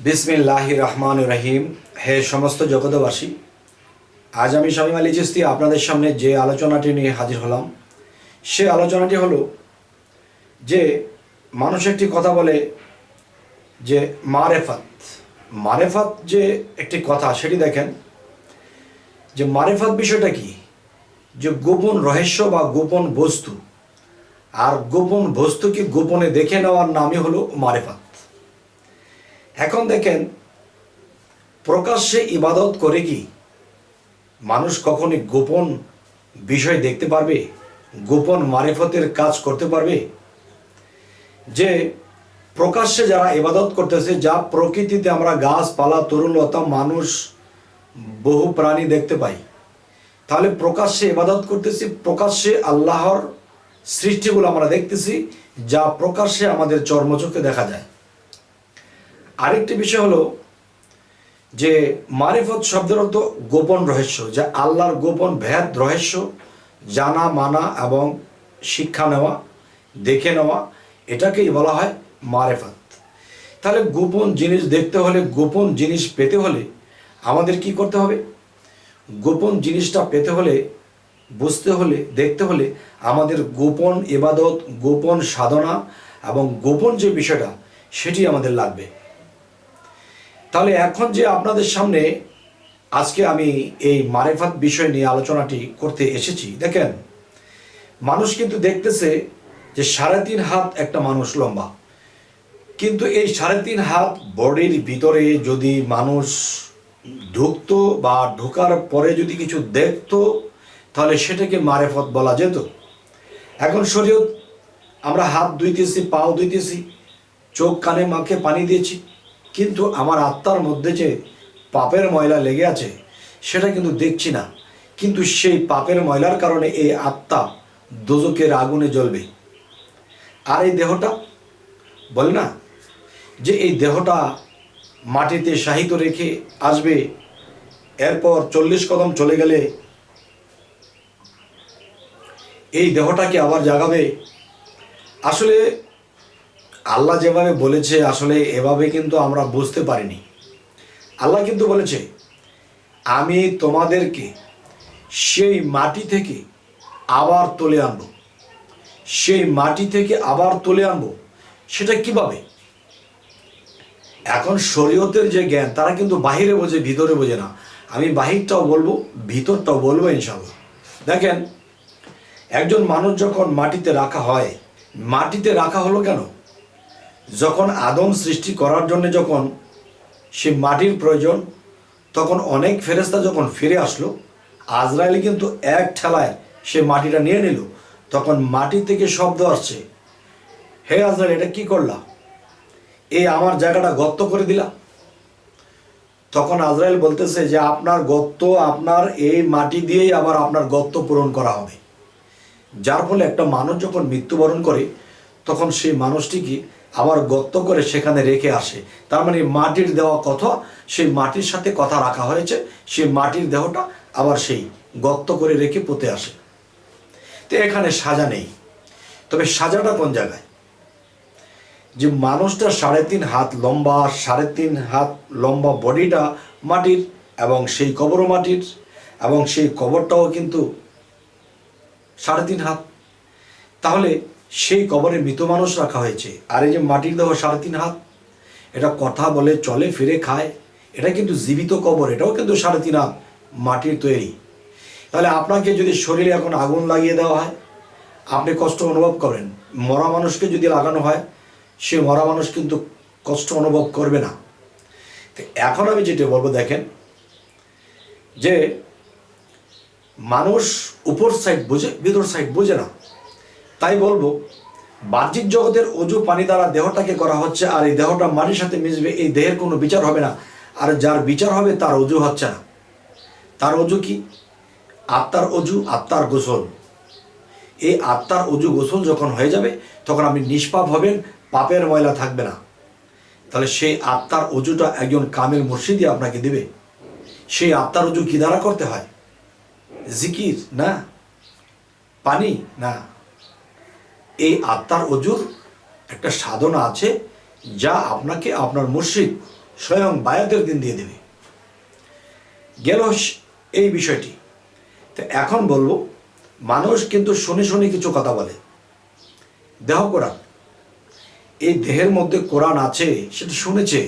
বিসমিল্লাহ রহমান রহিম হে সমস্ত জগতবাসী আজ আমি শামীম আলী চিস্তি আপনাদের সামনে যে আলোচনাটি নিয়ে হাজির হলাম, সে আলোচনাটি হলো যে মানুষ একটি কথা বলে যে মারেফাত। মারেফাত যে একটি কথা, সেটি দেখেন, যে মারেফাত বিষয়টা কি? যে গোপন রহস্য বা গোপন বস্তু। আর গোপন বস্তুকে গোপনে দেখে নেওয়ার নামই হলো মারেফাত। এখন দেখেন, প্রকাশ্যে ইবাদত করে কি মানুষ কখনই গোপন বিষয় দেখতে পারবে, গোপন মারেফতের কাজ করতে পারবে? যে প্রকাশ্যে যারা ইবাদত করতেছে, যা প্রকৃতিতে আমরা গাছপালা তরুণলতা মানুষ, বহু প্রাণী দেখতে পাই, তাহলে প্রকাশ্যে ইবাদত করতেছি, প্রকাশ্যে আল্লাহর সৃষ্টিগুলো আমরা দেখতেছি, যা প্রকাশ্যে আমাদের চর্মচোখে দেখা যায়। আরেকটি বিষয় হলো যে মারিফত শব্দের অর্থ গোপন রহস্য, যে আল্লাহর গোপন ভেদ রহস্য, জানা, মানা এবং শিক্ষা নেওয়া, দেখে নেওয়া, এটাকেই বলা হয় মারেফাত। তাহলে গোপন জিনিস দেখতে হলে, গোপন জিনিস পেতে হলে আমাদের কি করতে হবে? গোপন জিনিসটা পেতে হলে, বুঝতে হলে, দেখতে হলে আমাদের গোপন ইবাদত, গোপন সাধনা এবং গোপন যে বিষয়টা, সেটি আমাদের লাগবে। তাহলে এখন যে আপনাদের সামনে আজকে আমি এই মারেফাত বিষয় নিয়ে আলোচনাটি করতে এসেছি, দেখেন, মানুষ কিন্তু দেখতেছে যে সাড়ে তিন হাত একটা মানুষ লম্বা। কিন্তু এই সাড়ে তিন হাত বডির ভিতরে যদি মানুষ ঢুকতো বা ঢোকার পরে যদি কিছু দেখতো, তাহলে সেটাকে মারেফত বলা যেত। এখন শরীয়ত, আমরা হাত ধুইতেছি, পাও ধুইতেছি, চোখ কানে মাকে পানি দিয়েছি কিন্তু আমার আত্মার মধ্যে যে পাপের ময়লা লেগে আছে, সেটা কিন্তু দেখছি না। কিন্তু সেই পাপের ময়লার কারণে এই আত্মা দোজকের আগুনে জ্বলবে। আর এই দেহটা? বলে না? যে এই দেহটা মাটিতে সাহিত্য রেখে আসবে, এরপর চল্লিশ কদম চলে গেলে এই দেহটাকে আবার জাগাবে। আসলে আল্লাহ যেভাবে বলেছে, আসলে এভাবে কিন্তু আমরা বুঝতে পারিনি। আল্লাহ কিন্তু বলেছে, আমি তোমাদেরকে সেই মাটি থেকে আবার তুলে আনব। সেই মাটি থেকে আবার তুলে আনব। সেটা কীভাবে? এখন শরীয়তের যে জ্ঞান, তারা কিন্তু বাহিরে বোঝে, ভিতরে বোঝে না। আমি বাহিরটাও বলব, ভিতরটাও বলব ইনশাল্লাহ দেখেন, একজন মানুষ যখন মাটিতে রাখা হয়, মাটিতে রাখা হলো কেন? যখন আদম সৃষ্টি করার জন্য যখন সে মাটির প্রয়োজন, তখন অনেক ফেরেস্তা যখন ফিরে আসলো, আজরাইল কিন্তু এক ঠেলায় সে মাটিটা নিয়ে নিল। তখন মাটি থেকে শব্দ আসছে, হে আজরাইল, এটা কি করলা? এই আমার জায়গাটা গর্ত করে দিলা? তখন আজরাইল বলতেছে যে, আপনার গর্ত, আপনার এই মাটি দিয়েই আবার আপনার গর্ত পূরণ করা হবে। যার ফলে একটা মানুষ যখন মৃত্যুবরণ করে, তখন সেই মানুষটিকে আবার গর্ত করে সেখানে রেখে আসে। তার মানে মাটির দেওয়া কথা, সেই মাটির সাথে কথা রাখা হয়েছে, সেই মাটির দেহটা আবার সেই গর্ত করে রেখে পুঁতে আসে। তো এখানে সাজা নেই। তবে সাজাটা কোন জায়গায়? যে মানুষটা সাড়ে তিন হাত লম্বা, সাড়ে তিন হাত লম্বা বডিটা মাটির এবং সেই কবরও মাটির এবং সেই কবরটাও কিন্তু সাড়ে তিন হাত। তাহলে সেই কবরে মৃত মানুষ রাখা হয়েছে। আর এই যে মাটির দেহ সাড়ে তিন হাত, এটা কথা বলে চলে, ফিরে খায়, এটা কিন্তু জীবিত কবর, এটাও কিন্তু সাড়ে তিন হাত মাটির তৈরি। তাহলে আপনাকে যদি শরীরে এখন আগুন লাগিয়ে দেওয়া হয়, আপনি কষ্ট অনুভব করেন। মরা মানুষকে যদি লাগানো হয়, সে মরা মানুষ কিন্তু কষ্ট অনুভব করবে না। তো এখন আমি যেটা বলব, দেখেন, যে মানুষ উপর সাইড বোঝে, ভিতর সাইড বোঝে না। তাই বলব, বাহ্যিক জগতের অজু পানি দ্বারা দেহটাকে করা হচ্ছে, আর এই দেহটা মাটির সাথে মিশবে, এই দেহের কোনো বিচার হবে না। আর যার বিচার হবে, তার অজু হচ্ছে না। তার অজু কি? আত্মার অজু, আত্মার গোসল। এই আত্মার অজু গোসল যখন হয়ে যাবে, তখন আপনি নিষ্পাপ হবেন, পাপের ময়লা থাকবে না। তাহলে সেই আত্মার অজুটা একজন কামেল মুর্শিদি আপনাকে দেবে। সেই আত্মার অজু কি দ্বারা করতে হয়? জিকির, না? পানি, না? এই আত্মার অজুর একটা সাধনা আছে যা আপনাকে আপনার মুর্শিদ স্বয়ং বায়াতের দিন দিয়ে দেবে। গেল এই বিষয়টি। তো এখন বলব, মানুষ কিন্তু শুনে শুনে কিছু কথা বলে। দেহ কোরআন। এই দেহের মধ্যে কোরআন আছে, সেটা শুনেছে।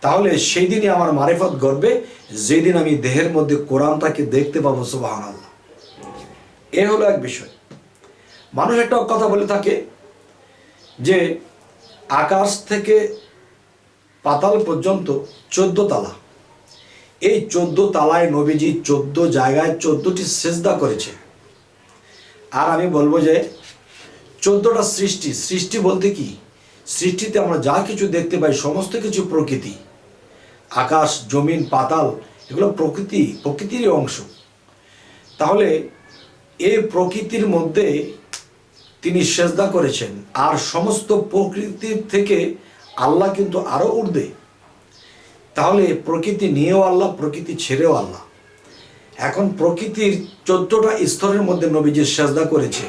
তাহলে সেই দিনই আমার মারেফত গড়বে যেদিন আমি দেহের মধ্যে কোরআনটাকে দেখতে পাবো আল্লাহ এ হলো এক বিষয়। মানুষ একটা কথা বলে থাকে যে আকাশ থেকে পাতাল পর্যন্ত চোদ্দ তালা। এই চোদ্দ তালায় নবীজি চোদ্দ জায়গায় চোদ্দটি সেজদা করেছে। আর আমি বলব যে চোদ্দটা সৃষ্টি। সৃষ্টি বলতে কি? সৃষ্টিতে আমরা যা কিছু দেখতে পাই, সমস্ত কিছু প্রকৃতি। আকাশ, জমিন, পাতাল, এগুলো প্রকৃতি, প্রকৃতিরই অংশ। তাহলে এই প্রকৃতির মধ্যে তিনি সেজদা করেছেন। আর সমস্ত প্রকৃতির থেকে আল্লাহ কিন্তু আরও ঊর্ধ্বে। তাহলে প্রকৃতি নিয়েও আল্লাহ, প্রকৃতি ছেড়েও আল্লাহ। এখন প্রকৃতির চোদ্দটা স্তরের মধ্যে নবীজি সেজদা করেছে।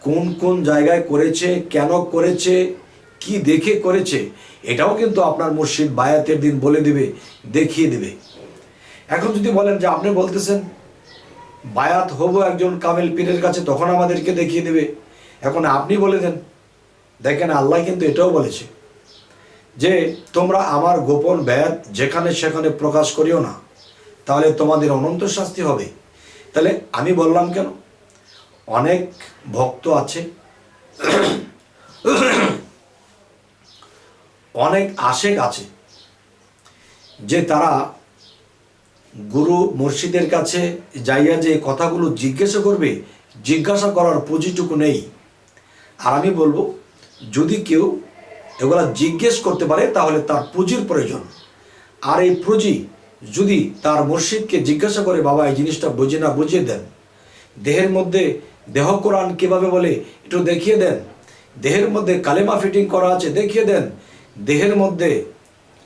কোন কোন জায়গায় করেছে, কেন করেছে, কি দেখে করেছে, এটাও কিন্তু আপনার মুর্শিদ বায়াতের দিন বলে দিবে, দেখিয়ে দিবে। এখন যদি বলেন যে আপনি বলতেছেন, বায়াত হব একজন কামেল পীরের কাছে, তখন আমাদেরকে দেখিয়ে দেবে। এখন আপনি বলে দেন দেখেন আল্লাহ কিন্তু এটাও বলেছে যে, তোমরা আমার গোপন ব্যায়াত যেখানে সেখানে প্রকাশ করিও না, তাহলে তোমাদের অনন্ত শাস্তি হবে। তাহলে আমি বললাম কেন? অনেক ভক্ত আছে, অনেক আশেক আছে, যে তারা গুরু মুর্শিদের কাছে যাইয়া যে কথাগুলো জিজ্ঞাসা করবে, জিজ্ঞাসা করার পুঁজিটুকু নেই। আর আমি বলব, যদি কেউ এগুলা জিজ্ঞেস করতে পারে, তাহলে তার পুঁজির প্রয়োজন। আর এই পুঁজি যদি তার মুর্শিদকে জিজ্ঞাসা করে, বাবা, এই জিনিসটা বুঝে না, বুঝিয়ে দেন। দেহের মধ্যে দেহ কোরআন কীভাবে বলে, একটু দেখিয়ে দেন। দেহের মধ্যে কালেমা ফিটিং করা আছে, দেখিয়ে দেন। দেহের মধ্যে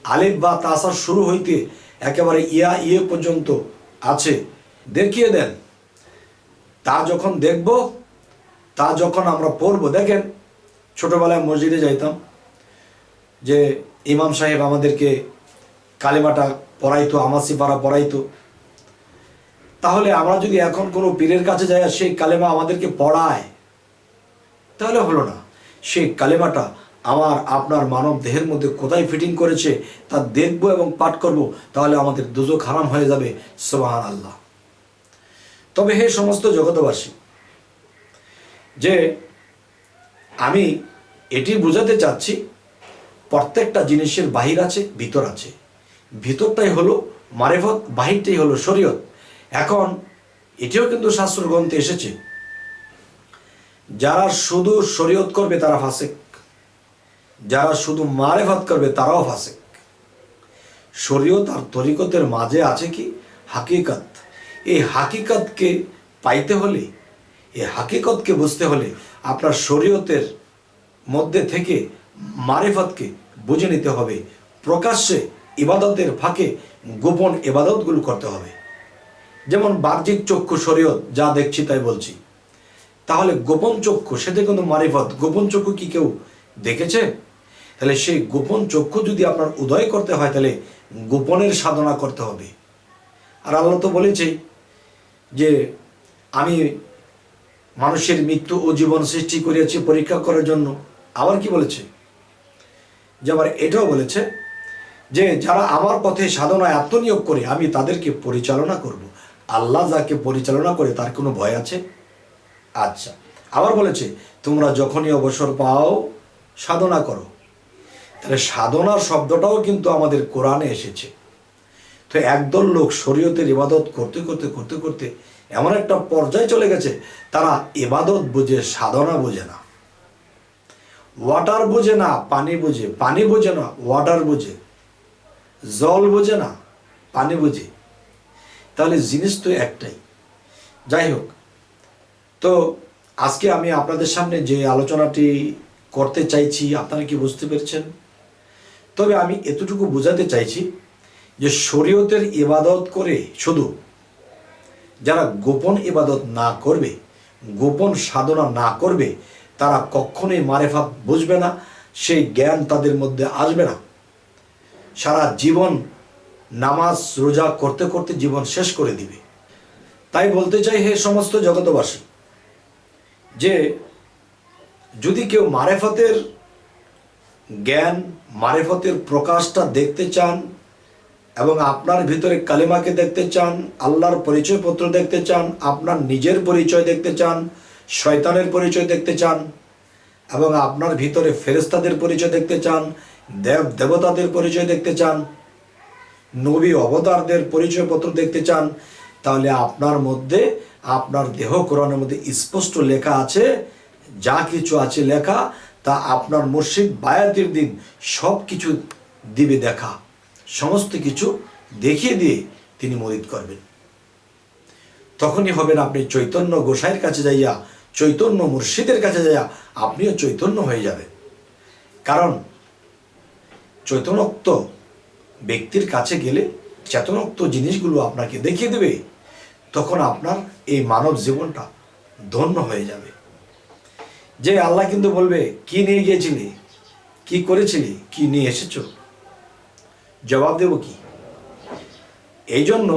আলিফ বা তাসা শুরু হইতে একেবারে ইয়া ইয়ে পর্যন্ত আছে, দেখিয়ে দেন। তা যখন দেখব তা যখন আমরা পড়ব, দেখেন ছোটবেলায় মসজিদে যাইতাম, যে ইমাম সাহেব আমাদেরকে কালেমাটা পড়াইতো আমাসি পাড়া পড়াইতো। তাহলে আমরা যদি এখন কোনো পীরের কাছে যাই সেই কালেমা আমাদেরকে পড়ায়, তাহলে হলো না। সেই কালেমাটা আমার, আপনার মানব দেহের মধ্যে কোথায় ফিটিং করেছে, তা দেখব এবং পাঠ করব, তাহলে আমাদের দুজো হারাম হয়ে যাবে সোবাহান আল্লাহ তবে হে সমস্ত জগতবাসী যে আমি এটি বোঝাতে চাচ্ছি, প্রত্যেকটা জিনিসের বাহির আছে, ভিতর আছে। ভিতরটাই হলো মারেফত, বাহিরটাই হলো শরীয়ত। এখন, এটিও কিন্তু শাস্ত্র গ্রন্থে এসেছে। যারা শুধু শরীয়ত করবে তারা ফাসেক। যারা শুধু মারেফত করবে তারাও ফাসেক। শরীয়ত আর তরিকতের মাঝে আছে কি? হাকিকত। এই হাকিকতকে পাইতে হলে এই হাকিকতকে বুঝতে হলে আপনার শরীয়তের মধ্যে থেকে মারেফতকে বুঝে নিতে হবে। প্রকাশ্যে ইবাদতের ফাঁকে গোপন ইবাদতগুলো করতে হবে। যেমন বাহ্যিক চক্ষু শরীয়ত, যা দেখছি তাই বলছি। তাহলে গোপন চক্ষু, সেটা কিন্তু মারিফত। গোপন চক্ষু কি কেউ দেখেছে? তাহলে সেই গোপন চক্ষু যদি আপনার উদয় করতে হয়, তাহলে গোপনের সাধনা করতে হবে। আর আল্লাহ তো বলেছেই যে, আমি মানুষের মৃত্যু ও জীবন সৃষ্টি করিয়াছি পরীক্ষা করার জন্য। আবার কি বলেছে? যে আবার এটাও বলেছে যে, যারা আমার পথে সাধনায় আত্মনিয়োগ করে, আমি তাদেরকে পরিচালনা করব। আল্লাহ যাকে পরিচালনা করে, তার কোনো ভয় আছে? আচ্ছা আবার বলেছে, তোমরা যখনই অবসর পাও, সাধনা করো। তাহলে সাধনার শব্দটাও কিন্তু আমাদের কোরআনে এসেছে। তো একদল লোক শরীয়তের ইবাদত করতে করতে করতে করতে এমন একটা পর্যায়ে চলে গেছে, তারা ইবাদত বোঝে, সাধনা বোঝে না। ওয়াটার বোঝে না, পানি বোঝে। পানি বোঝে না ওয়াটার বোঝে। জল বোঝে না, পানি বোঝে। তাহলে জিনিস তো একটাই। যাই হোক, তো আজকে আমি আপনাদের সামনে যে আলোচনাটি করতে চাইছি, আপনারা কি বুঝতে পেরেছেন? তবে আমি এতটুকু বোঝাতে চাইছি যে শরীয়তের ইবাদত করে শুধু যারা গোপন ইবাদত না করবে, গোপন সাধনা না করবে, তারা কখনোই মারেফাত বুঝবে না, সেই জ্ঞান তাদের মধ্যে আসবে না। সারা জীবন নামাজ, রোজা করতে করতে জীবন শেষ করে দিবে। তাই বলতে চাই হে সমস্ত জগতবাসী যে যদি কেউ মারেফতের জ্ঞান, মারেফতের প্রকাশটা দেখতে চান এবং আপনার ভিতরে কালিমাকে দেখতে চান, আল্লাহর পরিচয়পত্র দেখতে চান, আপনার নিজের পরিচয় দেখতে চান, শয়তানের পরিচয় দেখতে চান, এবং আপনার ভিতরে ফেরেস্তাদের পরিচয় দেখতে চান, দেব দেবতাদের পরিচয় দেখতে চান, নবী অবতারদের পরিচয়পত্র দেখতে চান, তাহলে আপনার মধ্যে, আপনার দেহ কোরআনের মধ্যে স্পষ্ট লেখা আছে, যা কিছু আছে লেখা, তা আপনার মুর্শিদ বায়াতির দিন সব কিছু দিবে দেখা। সমস্ত কিছু দেখিয়ে দিয়ে তিনি মরিদ করবেন। তখনই হবেন আপনি চৈতন্য গোসাইয়ের কাছে যাইয়া, চৈতন্য মুর্শিদের কাছে যাইয়া আপনিও চৈতন্য হয়ে যাবেন। কারণ চৈতন্যক্ত ব্যক্তির কাছে গেলে চেতনোক্ত জিনিসগুলো আপনাকে দেখিয়ে দেবে, তখন আপনার এই মানব জীবনটা ধন্য হয়ে যাবে। যে আল্লাহ কিন্তু বলবে, কি নিয়ে গিয়েছিলি? কি করেছিলি? কি নিয়ে এসেছ? জবাব দেব কি? এই জন্য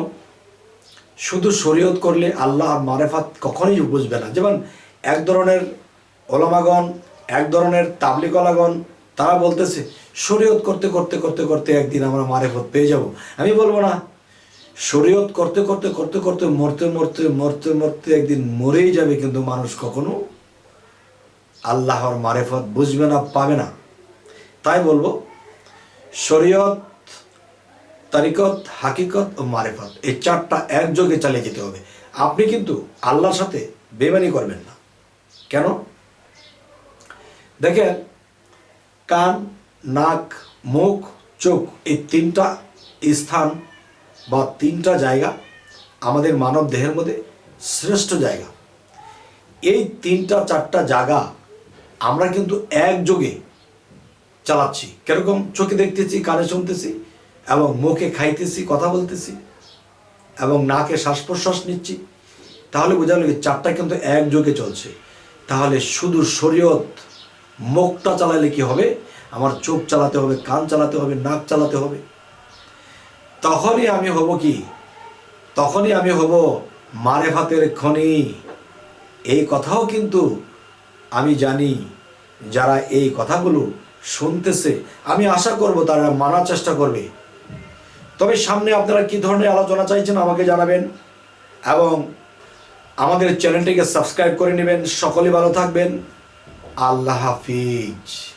শুধু শরীয়ত করলে আল্লাহ আর মারেফাত কখনোই বুঝবে না। যেমন এক ধরনের ওলামাগণ, এক ধরনের তাবলিকলাগণ তারা বলতেছে, শরীয়ত করতে করতে করতে করতে একদিন আমরা মারেফত পেয়ে যাব। আমি বলব না। শরীয়ত করতে করতে করতে করতে মরতে মরতে মরতে মরতে একদিন মরেই যাবে, কিন্তু মানুষ কখনো আল্লাহর মারেফত বুঝবে না, পাবে না। তাই বলব, শরীয়ত তারিকত হাকিকত ও মারেফত। এই চারটা একযোগে চালিয়ে যেতে হবে। আপনি কিন্তু আল্লাহর সাথে বেমানি করবেন না। কেন? দেখেন, কান, নাক, মুখ, চোখ, এই তিনটা স্থান বা তিনটা জায়গা আমাদের মানব দেহের মধ্যে শ্রেষ্ঠ জায়গা। এই তিনটা, চারটা জায়গা আমরা কিন্তু একযোগে চালাচ্ছি। কীরকম? চোখে দেখতেছি, কানে শুনতেছি এবং মুখে খাইতেছি, কথা বলতেছি এবং নাকে শ্বাস প্রশ্বাস নিচ্ছি, তাহলে বোঝা গেল চারটা কিন্তু একযোগে চলছে। তাহলে শুধু শরীয়ত মুখটা চালালে কি হবে? আমার চোখ চালাতে হবে, কান চালাতে হবে, নাক চালাতে হবে। তখনই আমি হব কি? তখনই আমি হব মারে ভাতের খনি। এই কথাও কিন্তু আমি জানি, যারা এই কথাগুলো শুনতেছে, আমি আশা করব তারা মানার চেষ্টা করবে। তবে সামনে আপনারা কি ধরনের আলোচনা চাইছেন আমাকে জানাবেন এবং আমাদের চ্যানেলটিকে সাবস্ক্রাইব করে নেবেন। সকলে ভালো থাকবেন। আল্লাহ হাফিজ।